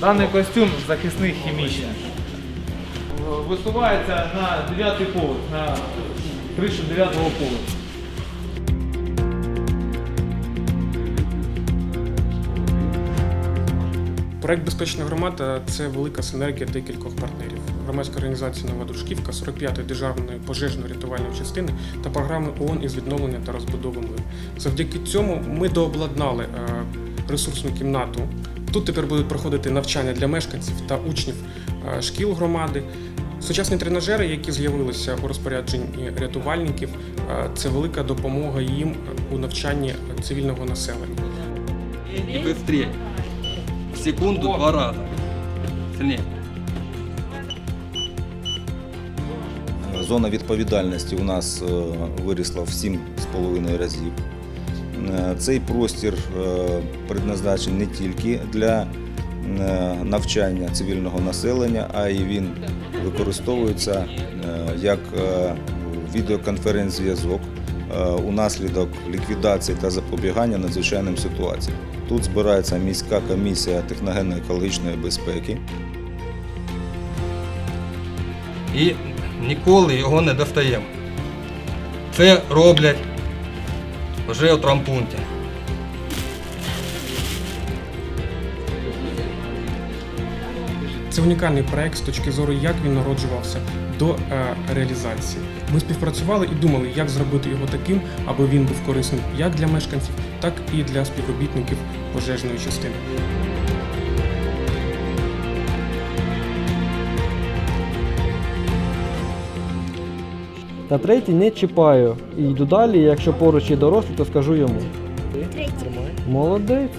Даний костюм захисний хімічний. Висувається на 9 поверх, на кришу 9 поверху. Проект Безпечна громада це велика синергія декількох партнерів. Громадська організація Нова Дружківка, 45-ї державної пожежно-рятувальної частини та програми ООН із відновлення та розбудови миру. Завдяки цьому ми дообладнали е, ресурсну кімнату. Тут тепер будуть проходити навчання для мешканців та учнів е, шкіл громади. Сучасні тренажери, які з'явилися у розпорядженні рятувальників, е, це велика допомога їм у навчанні цивільного населення. Быстрее. В секунду два раза. Сильнее. Зона відповідальності у нас е, вирісла в 7,5 разів. Е, Цей простір е, предназначений не тільки для е, навчання цивільного населення, а й він використовується як відеоконференц-зв'язок унаслідок ліквідації та запобігання надзвичайним ситуаціям. Тут збирається міська комісія техногенно-екологічної безпеки. І ніколи його не достаємо. Це роблять вже у трампунті. Це унікальний проект з точки зору, як він народжувався до е, реалізації. Ми співпрацювали і думали, як зробити його таким, аби він був корисним як для мешканців, так і для співробітників пожежної частини. Та третій не чіпаю. І йду далі, якщо поруч є дорослий, то скажу йому. Молодець.